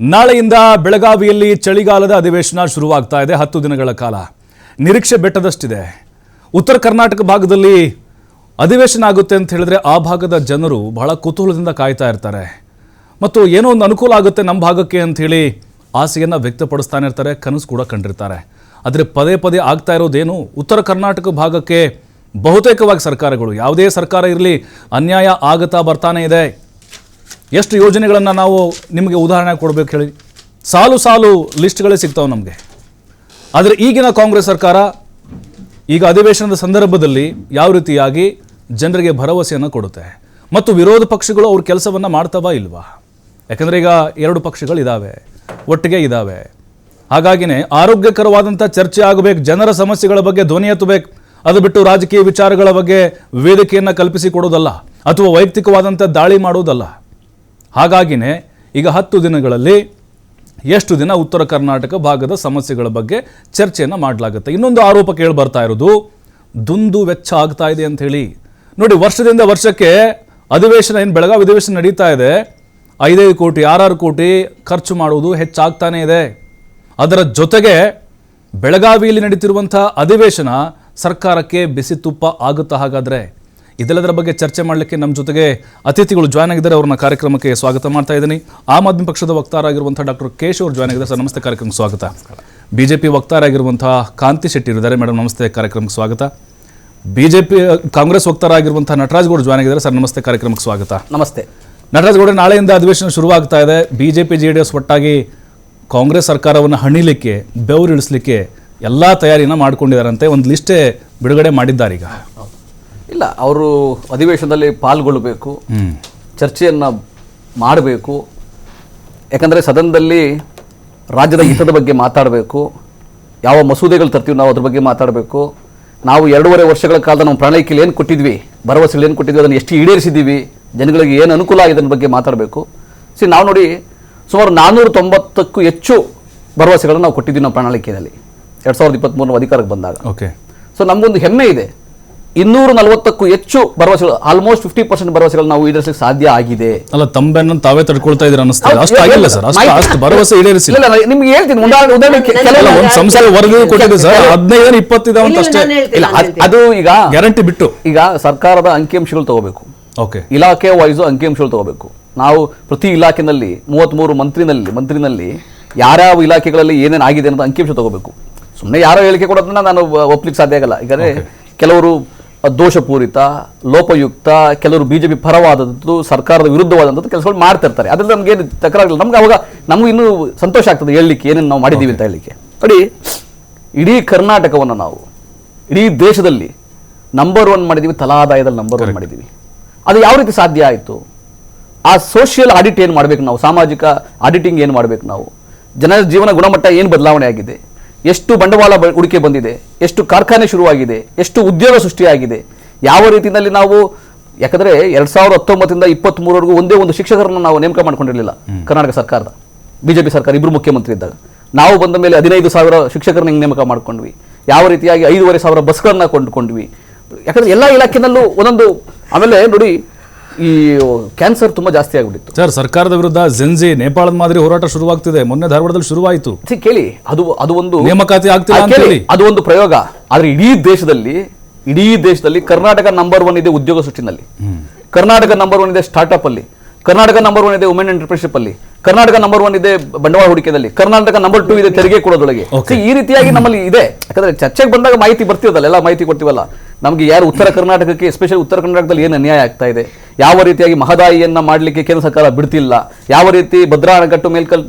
ನಾಳೆಯಿಂದ ಬೆಳಗಾವಿಯಲ್ಲಿ ಚಳಿಗಾಲದ ಅಧಿವೇಶನ ಶುರುವಾಗ್ತಾ ಇದೆ. ಹತ್ತು ದಿನಗಳ ಕಾಲ ನಿರೀಕ್ಷೆ ಬೆಟ್ಟದಷ್ಟಿದೆ. ಉತ್ತರ ಕರ್ನಾಟಕ ಭಾಗದಲ್ಲಿ ಅಧಿವೇಶನ ಆಗುತ್ತೆ ಅಂತ ಹೇಳಿದ್ರೆ ಆ ಭಾಗದ ಜನರು ಬಹಳ ಕುತೂಹಲದಿಂದ ಕಾಯ್ತಾ ಇರ್ತಾರೆ. ಮತ್ತು ಏನೋ ಒಂದು ಅನುಕೂಲ ಆಗುತ್ತೆ ನಮ್ಮ ಭಾಗಕ್ಕೆ ಅಂತ ಹೇಳಿ ಆಸೆಯನ್ನು ವ್ಯಕ್ತಪಡಿಸ್ತಾನೆ ಇರ್ತಾರೆ. ಕನಸು ಕೂಡ ಕಂಡಿರ್ತಾರೆ. ಆದರೆ ಪದೇ ಪದೇ ಆಗ್ತಾ ಇರೋದೇನು ಉತ್ತರ ಕರ್ನಾಟಕ ಭಾಗಕ್ಕೆ ಬಹುತೇಕವಾಗಿ ಸರ್ಕಾರಗಳು. ಯಾವುದೇ ಸರ್ಕಾರ ಇರಲಿ, ಅನ್ಯಾಯ ಆಗುತ್ತಾ ಬರ್ತಾನೆ ಇದೆ. ಎಷ್ಟು ಯೋಜನೆಗಳನ್ನು ನಾವು ನಿಮಗೆ ಉದಾಹರಣೆ ಕೊಡಬೇಕು ಹೇಳಿ. ಸಾಲು ಸಾಲು ಲಿಸ್ಟ್ಗಳೇ ಸಿಗ್ತಾವೆ ನಮಗೆ. ಆದರೆ ಈಗಿನ ಕಾಂಗ್ರೆಸ್ ಸರ್ಕಾರ ಈಗ ಅಧಿವೇಶನದ ಸಂದರ್ಭದಲ್ಲಿ ಯಾವ ರೀತಿಯಾಗಿ ಜನರಿಗೆ ಭರವಸೆಯನ್ನು ಕೊಡುತ್ತೆ? ಮತ್ತು ವಿರೋಧ ಪಕ್ಷಗಳು ಅವ್ರ ಕೆಲಸವನ್ನು ಮಾಡ್ತವಾ ಇಲ್ವಾ? ಯಾಕಂದರೆ ಈಗ ಎರಡು ಪಕ್ಷಗಳು ಇದ್ದಾವೆ ಒಟ್ಟಿಗೆ ಇದ್ದಾವೆ ಹಾಗಾಗಿನೇ ಆರೋಗ್ಯಕರವಾದಂಥ ಚರ್ಚೆ ಆಗಬೇಕು, ಜನರ ಸಮಸ್ಯೆಗಳ ಬಗ್ಗೆ ಧ್ವನಿ ಎತ್ತಬೇಕು. ಅದು ಬಿಟ್ಟು ರಾಜಕೀಯ ವಿಚಾರಗಳ ಬಗ್ಗೆ ವೇದಿಕೆಯನ್ನು ಕಲ್ಪಿಸಿಕೊಡೋದಲ್ಲ ಅಥವಾ ವೈಯಕ್ತಿಕವಾದಂಥ ದಾಳಿ ಮಾಡೋದಲ್ಲ. ಹಾಗಾಗಿನೇ ಈಗ ಹತ್ತು ದಿನಗಳಲ್ಲಿ ಎಷ್ಟು ದಿನ ಉತ್ತರ ಕರ್ನಾಟಕ ಭಾಗದ ಸಮಸ್ಯೆಗಳ ಬಗ್ಗೆ ಚರ್ಚೆಯನ್ನು ಮಾಡಲಾಗುತ್ತೆ. ಇನ್ನೊಂದು ಆರೋಪ ಕೇಳಿ ಬರ್ತಾ ಇರೋದು, ದುಂದು ವೆಚ್ಚ ಆಗ್ತಾ ಇದೆ ಅಂತ ಹೇಳಿ. ನೋಡಿ, ವರ್ಷದಿಂದ ವರ್ಷಕ್ಕೆ ಅಧಿವೇಶನ, ಏನು ಬೆಳಗಾವಿ ಅಧಿವೇಶನ ನಡೀತಾ ಇದೆ, ಐದೈದು ಕೋಟಿ, ಆರಾರು ಕೋಟಿ ಖರ್ಚು ಮಾಡುವುದು ಹೆಚ್ಚಾಗ್ತಾನೇ ಇದೆ. ಅದರ ಜೊತೆಗೆ ಬೆಳಗಾವಿಯಲ್ಲಿ ನಡೀತಿರುವಂಥ ಅಧಿವೇಶನ ಸರ್ಕಾರಕ್ಕೆ ಬಿಸಿ ತುಪ್ಪ ಆಗುತ್ತಾ ಹಾಗಾದರೆ? ಇದೆಲ್ಲದರ ಬಗ್ಗೆ ಚರ್ಚೆ ಮಾಡಲಿಕ್ಕೆ ನಮ್ಮ ಜೊತೆಗೆ ಅತಿಥಿಗಳು ಜಾಯ್ನ್ ಆಗಿದ್ದಾರೆ. ಅವ್ರನ್ನ ಕಾರ್ಯಕ್ರಮಕ್ಕೆ ಸ್ವಾಗತ ಮಾಡ್ತಾ ಇದ್ದೀನಿ. ಆಮ್ ಆದ್ಮಿ ಪಕ್ಷದ ವಕ್ತಾರ ಆಗಿರುವಂತಹ ಡಾಕ್ಟರ್ ಕೇಶ್ ಅವರು ಜಾಯ್ನ್ ಆಗಿದ್ದಾರೆ. ಸರ್ ನಮಸ್ತೆ ಕಾರ್ಯಕ್ರಮಕ್ಕೆ ಸ್ವಾಗತ. ಬಿಜೆಪಿ ವಕ್ತಾರ ವಕ್ತಾರಾಗಿರುವಂಥ ಕಾಂತಿ ಶೆಟ್ಟಿ ಇದ್ದಾರೆ. ಮೇಡಮ್ ನಮಸ್ತೆ ಕಾರ್ಯಕ್ರಮಕ್ಕೆ ಸ್ವಾಗತ. ಬಿಜೆಪಿ ಕಾಂಗ್ರೆಸ್ ವಕ್ತಾರ ಆಗಿರುವಂತಹ ನಟರಾಜ್ ಗೌಡ್ ಜಾಯ್ನ್ ಆಗಿದ್ದಾರೆ. ಸರ್ ನಮಸ್ತೆ ಕಾರ್ಯಕ್ರಮಕ್ಕೆ ಸ್ವಾಗತ. ನಮಸ್ತೆ. ನಟರಾಜ್ ಗೌಡ ನಾಳೆಯಿಂದ ಅಧಿವೇಶನ ಶುರುವಾಗ್ತಾ ಇದೆ. ಬಿಜೆಪಿ ಜೆ ಡಿ ಎಸ್ ಒಟ್ಟಾಗಿ ಕಾಂಗ್ರೆಸ್ ಸರ್ಕಾರವನ್ನು ಹಣಿಲಿಕ್ಕೆ ಬೆವರಿಳಿಸ್ಲಿಕ್ಕೆ ಎಲ್ಲ ತಯಾರಿನ ಮಾಡ್ಕೊಂಡಿದ್ದಾರಂತೆ. ಒಂದು ಲಿಸ್ಟೇ ಬಿಡುಗಡೆ ಮಾಡಿದ್ದಾರೆ ಈಗ. ಇಲ್ಲ ಅವರು ಅಧಿವೇಶನದಲ್ಲಿ ಪಾಲ್ಗೊಳ್ಳಬೇಕು ಚರ್ಚೆಯನ್ನು ಮಾಡಬೇಕು. ಯಾಕಂದರೆ ಸದನದಲ್ಲಿ ರಾಜ್ಯದ ಹಿತದ ಬಗ್ಗೆ ಮಾತಾಡಬೇಕು. ಯಾವ ಮಸೂದೆಗಳು ತರ್ತೀವಿ ನಾವು ಅದ್ರ ಬಗ್ಗೆ ಮಾತಾಡಬೇಕು. ನಾವು ಎರಡೂವರೆ ವರ್ಷಗಳ ಕಾಲದ ನಮ್ಮ ಪ್ರಣಾಳಿಕೆಯಲ್ಲಿ ಏನು ಕೊಟ್ಟಿದ್ವಿ ಭರವಸೆಗಳು ಏನು ಕೊಟ್ಟಿದ್ವಿ ಅದನ್ನು ಎಷ್ಟು ಈಡೇರಿಸಿದ್ದೀವಿ ಜನಗಳಿಗೆ ಏನು ಅನುಕೂಲ ಆಗಿದೆ ಅನ್ನೋ ಬಗ್ಗೆ ಮಾತಾಡಬೇಕು. ಸಿ ನಾವು ನೋಡಿ ಸುಮಾರು ನಾನ್ನೂರ ತೊಂಬತ್ತಕ್ಕೂ ಹೆಚ್ಚು ಭರವಸೆಗಳನ್ನು ನಾವು ಕೊಟ್ಟಿದ್ದೀವಿ ನಮ್ಮ ಪ್ರಣಾಳಿಕೆಯಲ್ಲಿ. ಎರಡು ಸಾವಿರದ ಇಪ್ಪತ್ತ್ಮೂರನ ಅಧಿಕಾರಕ್ಕೆ ಬಂದಾಗ. ಓಕೆ ಸೊ ನಮಗೊಂದು ಹೆಮ್ಮೆ ಇದೆ. ಇನ್ನೂರ ನಲವತ್ತಕ್ಕೂ ಹೆಚ್ಚು ಭರವಸೆಗಳು ಆಲ್ಮೋಸ್ಟ್ ಫಿಫ್ಟಿ ಪರ್ಸೆಂಟ್ ಭರವಸೆಗಳು ನಾವು ಈಡೇರಿಸಲಿಕ್ಕೆ ಸಾಧ್ಯ ಆಗಿದೆ. ಅಲ್ಲ ತಂಬೆನ್ನ ತಾವೇ ತಡ್ಕೊಳ್ತಾ ಇದ್ರೆ ಅನಿಸ್ತಾ ಇದೆ ಅಷ್ಟು ಆಗಿಲ್ಲ ಸರ್. ಅಷ್ಟು ಅಷ್ಟು ಭರವಸೆ ಈಡೇರಿಸಿಲ್ಲ. ಇಲ್ಲ, ನಿಮ್ಗೆ ಹೇಳ್ತೀನಿ. ಉದಾಹರಣೆ ಉದಾಹರಣೆ ಕೆ- ಅಲ್ಲ ಕೆಲವು ಒಂದು ಸಂಸ್ಥೆ ವರದಿ ಕೊಟ್ಟಿದೆ ಸರ್. ಹದಿನೈದು ಇಪ್ಪತ್ತಿದಾವೆ ಅಂತ ಅಷ್ಟೇ. ಇಲ್ಲ ಅದ್- ಅದು ಈಗ ಗ್ಯಾರಂಟಿ ಬಿಟ್ಟು. ಈಗ ಸರ್ಕಾರದ ಅಂಕಿಅಂಶಗಳು ತಗೋಬೇಕು. ಓಕೆ ಇಲಾಖೆ ವೈಸು ಅಂಕಿಅಂಶಗಳು ತಗೋಬೇಕು. ನಾವು ಪ್ರತಿ ಇಲಾಖೆನಲ್ಲಿ ಮೂವತ್ತ್ಮೂರು ಮಂತ್ರಿನಲ್ಲಿ ಮಂತ್ರಿನಲ್ಲಿ ಯಾರ್ಯಾವ ಇಲಾಖೆಗಳಲ್ಲಿ ಏನೇನು ಆಗಿದೆ ಅನ್ನೋದು ಅಂಕಿಅಂಶ ತಗೋಬೇಕು. ಸುಮ್ಮನೆ ಯಾರೋ ಹೇಳಿಕೆ ಕೊಡೋದನ್ನ ನಾನು ಒ- ಒಪ್ಲಿಕ್ಕೆ ಸಾಧ್ಯ ಆಗಲ್ಲ. ಯಾಕಂದರೆ ಕೆಲವರು ದೋಷಪೂರಿತ ಲೋಪಯುಕ್ತ ಕೆಲವರು ಬಿಜೆಪಿ ಪರವಾದದ್ದು ಸರ್ಕಾರದ ವಿರುದ್ಧವಾದಂಥದ್ದು ಕೆಲಸಗಳು ಮಾಡ್ತಿರ್ತಾರೆ. ಅದರಿಂದ ನಮಗೇನು ತಕರಾಗಿಲ್ಲ ನಮ್ಗೆ ಅವಾಗ ನಮಗೂ ಇನ್ನೂ ಸಂತೋಷ ಆಗ್ತದೆ ಹೇಳಲಿಕ್ಕೆ ಏನೇನು ನಾವು ಮಾಡಿದ್ದೀವಿ ಅಂತ ಹೇಳಲಿಕ್ಕೆ. ನೋಡಿ ಇಡೀ ಕರ್ನಾಟಕವನ್ನು ನಾವು ಇಡೀ ದೇಶದಲ್ಲಿ ನಂಬರ್ ಒನ್ ಮಾಡಿದ್ದೀವಿ ತಲಾದಾಯದಲ್ಲಿ ನಂಬರ್ ಒನ್ ಮಾಡಿದ್ದೀವಿ. ಅದು ಯಾವ ರೀತಿ ಸಾಧ್ಯ ಆಯಿತು? ಆ ಸೋಷಿಯಲ್ ಆಡಿಟ್ ಏನು ಮಾಡಬೇಕು ನಾವು? ಸಾಮಾಜಿಕ ಆಡಿಟಿಂಗ್ ಏನು ಮಾಡಬೇಕು ನಾವು? ಜನರ ಜೀವನ ಗುಣಮಟ್ಟ ಏನು ಬದಲಾವಣೆ ಆಗಿದೆ? ಎಷ್ಟು ಬಂಡವಾಳ ಹೂಡಿಕೆ ಬಂದಿದೆ ಎಷ್ಟು ಕಾರ್ಖಾನೆ ಶುರುವಾಗಿದೆ ಎಷ್ಟು ಉದ್ಯೋಗ ಸೃಷ್ಟಿಯಾಗಿದೆ ಯಾವ ರೀತಿಯಲ್ಲಿ ನಾವು ಯಾಕಂದ್ರೆ ಎರಡು ಸಾವಿರದ ಹತ್ತೊಂಬತ್ತರಿಂದ ಇಪ್ಪತ್ತ್ಮೂರವರೆಗೂ ಒಂದೇ ಒಂದು ಶಿಕ್ಷಕರನ್ನು ನಾವು ನೇಮಕ ಮಾಡ್ಕೊಂಡಿರಲಿಲ್ಲ ಕರ್ನಾಟಕ ಸರ್ಕಾರದ ಬಿಜೆಪಿ ಸರ್ಕಾರ ಇಬ್ಬರು ಮುಖ್ಯಮಂತ್ರಿ ಇದ್ದಾಗ. ನಾವು ಬಂದ ಮೇಲೆ ಹದಿನೈದು ಸಾವಿರ ಶಿಕ್ಷಕರನ್ನ ಹಿಂಗೆ ನೇಮಕ ಮಾಡ್ಕೊಂಡ್ವಿ. ಯಾವ ರೀತಿಯಾಗಿ ಐದೂವರೆ ಸಾವಿರ ಬಸ್ಗಳನ್ನ ಕೊಂಡ್ಕೊಂಡ್ವಿ ಯಾಕಂದ್ರೆ ಎಲ್ಲ ಇಲಾಖೆನಲ್ಲೂ ಒಂದೊಂದು ಆಮೇಲೆ ನೋಡಿ ಈ ಕ್ಯಾನ್ಸರ್ ತುಂಬಾ ಜಾಸ್ತಿ ಆಗ್ಬಿಟ್ಟಿತ್ತು. ಸರ್ ಸರ್ಕಾರದ ವಿರುದ್ಧ ಜೆನ್ಜಿ ನೇಪಾಳದ ಮಾದರಿ ಹೋರಾಟ ಶುರುವಾಗ್ತಿದೆ. ಮೊನ್ನೆ ಧಾರವಾಡದಲ್ಲಿ ಶುರುವಾಯಿತು. ಕೇಳಿ ಅದು ಅದು ಒಂದು ನೇಮಕಾತಿ ಆಗ್ತಿಲ್ಲ ಆ, ಅಂತ ಕೇಳಿ, ಹೇಳಿ. ಅದು ಒಂದು ಪ್ರಯೋಗ. ಆದ್ರೆ ಇಡೀ ದೇಶದಲ್ಲಿ ಇಡೀ ದೇಶದಲ್ಲಿ ಕರ್ನಾಟಕ ನಂಬರ್ ಒನ್ ಇದೆ ಉದ್ಯೋಗ ಸೃಷ್ಟಿನಲ್ಲಿ. ಕರ್ನಾಟಕ ನಂಬರ್ ಒನ್ ಇದೆ ಸ್ಟಾರ್ಟ್ಅಪ್ ಅಲ್ಲಿ. ಕರ್ನಾಟಕ ನಂಬರ್ ಒನ್ ಇದೆ ವುಮೆನ್ ಎಂಟರ್ಪ್ರಿನರ್ಶಿಪ್ ಅಲ್ಲಿ. ಕರ್ನಾಟಕ ನಂಬರ್ ಒನ್ ಇದೆ ಬಂಡವಾಳ ಹೂಡಿಕೆದಲ್ಲಿ. ಕರ್ನಾಟಕ ನಂಬರ್ ಟೂ ಇದೆ ತೆರಿಗೆ ಕೊಡೋದೊಳಗೆ Okay. See, ಈ ರೀತಿಯಾಗಿ ನಮ್ಮಲ್ಲಿ ಇದೆ. ಯಾಕಂದ್ರೆ ಚರ್ಚೆಗೆ ಬಂದಾಗ ಮಾಹಿತಿ ಬರ್ತಿರೋದಲ್ಲ ಎಲ್ಲ ಮಾಹಿತಿ ಕೊಡ್ತೀವಲ್ಲ. ನಮಗೆ ಯಾರು ಉತ್ತರ ಕರ್ನಾಟಕಕ್ಕೆ ಎಸ್ಪೆಷಲಿ ಉತ್ತರ ಕರ್ನಾಟಕದಲ್ಲಿ ಏನು ಅನ್ಯಾಯ ಆಗ್ತಾ ಇದೆ? ಯಾವ ರೀತಿಯಾಗಿ ಮಹದಾಯಿಯನ್ನ ಮಾಡಲಿಕ್ಕೆ ಕೇಂದ್ರ ಸರ್ಕಾರ ಬಿಡ್ತಿಲ್ಲ? ಯಾವ ರೀತಿ ಭದ್ರಾ ಅಣೆಕಟ್ಟು ಮೇಲ್ಕಲ್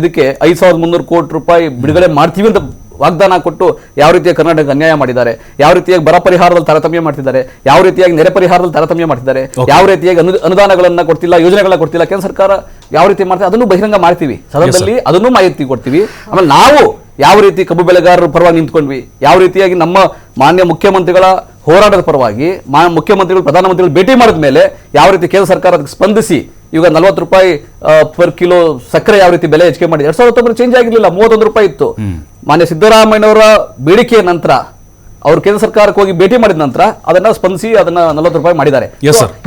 ಇದಕ್ಕೆ ಐದು ಸಾವಿರದ ಮುನ್ನೂರು ಕೋಟಿ ರೂಪಾಯಿ ಬಿಡುಗಡೆ ಮಾಡ್ತೀವಿ ಅಂತ ವಾಗ್ದಾನ ಕೊಟ್ಟು ಯಾವ ರೀತಿಯ ಕರ್ನಾಟಕ ಅನ್ಯಾಯ ಮಾಡಿದ್ದಾರೆ? ಯಾವ ರೀತಿಯಾಗಿ ಬರ ಪರಿಹಾರದಲ್ಲಿ ತಾರತಮ್ಯ ಮಾಡ್ತಿದ್ದಾರೆ? ಯಾವ ರೀತಿಯಾಗಿ ನೆರೆ ಪರಿಹಾರದಲ್ಲಿ ತಾರತಮ್ಯ ಮಾಡ್ತಿದ್ದಾರೆ? ಯಾವ ರೀತಿಯಾಗಿ ಅನು ಅನುದಾನಗಳನ್ನ ಕೊಡ್ತಿಲ್ಲ ಯೋಜನೆಗಳನ್ನ ಕೊಡ್ತಿಲ್ಲ? ಕೇಂದ್ರ ಸರ್ಕಾರ ಯಾವ ರೀತಿ ಮಾಡ್ತಾರೆ ಅದನ್ನು ಬಹಿರಂಗ ಮಾಡ್ತೀವಿ. ಸದನದಲ್ಲಿ ಅದನ್ನು ಮಾಹಿತಿ ಕೊಡ್ತೀವಿ. ಆಮೇಲೆ ನಾವು ಯಾವ ರೀತಿ ಕಬ್ಬು ಬೆಳೆಗಾರರ ಪರವಾಗಿ ನಿಂತ್ಕೊಂಡ್ವಿ ಯಾವ ರೀತಿಯಾಗಿ ನಮ್ಮ ಮಾನ್ಯ ಮುಖ್ಯಮಂತ್ರಿಗಳ ಹೋರಾಟದ ಪರವಾಗಿ ಮಾ ಮುಖ್ಯಮಂತ್ರಿಗಳು ಪ್ರಧಾನಮಂತ್ರಿಗಳು ಭೇಟಿ ಮಾಡಿದ ಮೇಲೆ ಯಾವ ರೀತಿ ಕೇಂದ್ರ ಸರ್ಕಾರ ಅದಕ್ಕೆ ಸ್ಪಂದಿಸಿ ಈಗ ನಲವತ್ತು ರೂಪಾಯಿ ಪರ್ ಕಿಲೋ ಸಕ್ಕರೆ ಯಾವ ರೀತಿ ಬೆಲೆ ಹೆಚ್ಚಿಗೆ ಮಾಡಿದೆ. ಎರಡ್ ಸಾವಿರದ ಹತ್ತೊಂಬತ್ತು ಚೇಂಜ್ ಆಗಿರಲಿಲ್ಲ ಮೂವತ್ತೊಂದು ರೂಪಾಯಿ ಇತ್ತು. ಮಾನ್ಯ ಸಿದ್ದರಾಮಯ್ಯನವರ ಬೇಡಿಕೆಯ ನಂತರ ಅವರು ಕೇಂದ್ರ ಸರ್ಕಾರಕ್ಕೆ ಹೋಗಿ ಭೇಟಿ ಮಾಡಿದ ನಂತರ ಅದನ್ನ ಸ್ಪಂದಿಸಿ ಅದನ್ನ ನಲವತ್ತು ರೂಪಾಯಿ ಮಾಡಿದ್ದಾರೆ.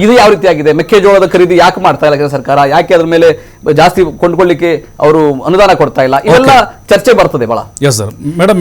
ಇದು ಯಾವ ರೀತಿ ಆಗಿದೆ ಮೆಕ್ಕೆಜೋಳದ ಖರೀದಿ ಯಾಕೆ ಮಾಡ್ತಾ ಇಲ್ಲ ಕೇಂದ್ರ ಸರ್ಕಾರ? ಯಾಕೆ ಅದ್ರ ಮೇಲೆ ಜಾಸ್ತಿ ಕೊಂಡ್ಕೊಳ್ಳಿಕ್ಕೆ ಅವರು ಅನುದಾನ ಕೊಡ್ತಾ ಇಲ್ಲ? ಇವೆಲ್ಲ ಚರ್ಚೆ ಬರ್ತದೆ ಬಹಳ. Yes sir madam